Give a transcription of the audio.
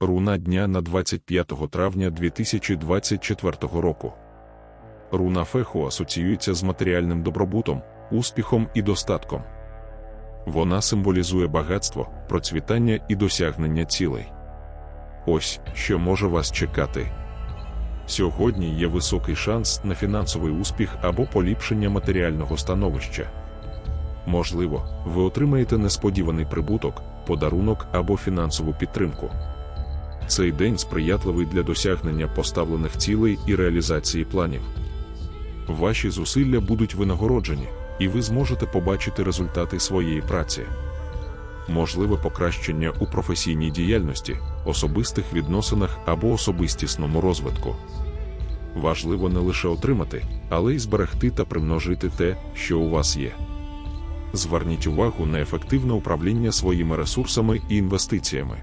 Руна дня на 25 травня 2024 року. Руна феху асоціюється з матеріальним добробутом, успіхом і достатком. Вона символізує багатство, процвітання і досягнення цілей. Ось що може вас чекати. Сьогодні є високий шанс на фінансовий успіх або поліпшення матеріального становища. Можливо, ви отримаєте несподіваний прибуток, подарунок або фінансову підтримку. Цей день сприятливий для досягнення поставлених цілей і реалізації планів. Ваші зусилля будуть винагороджені, і ви зможете побачити результати своєї праці. Можливе покращення у професійній діяльності, особистих відносинах або особистісному розвитку. Важливо не лише отримати, але й зберегти та примножити те, що у вас є. Зверніть увагу на ефективне управління своїми ресурсами і інвестиціями.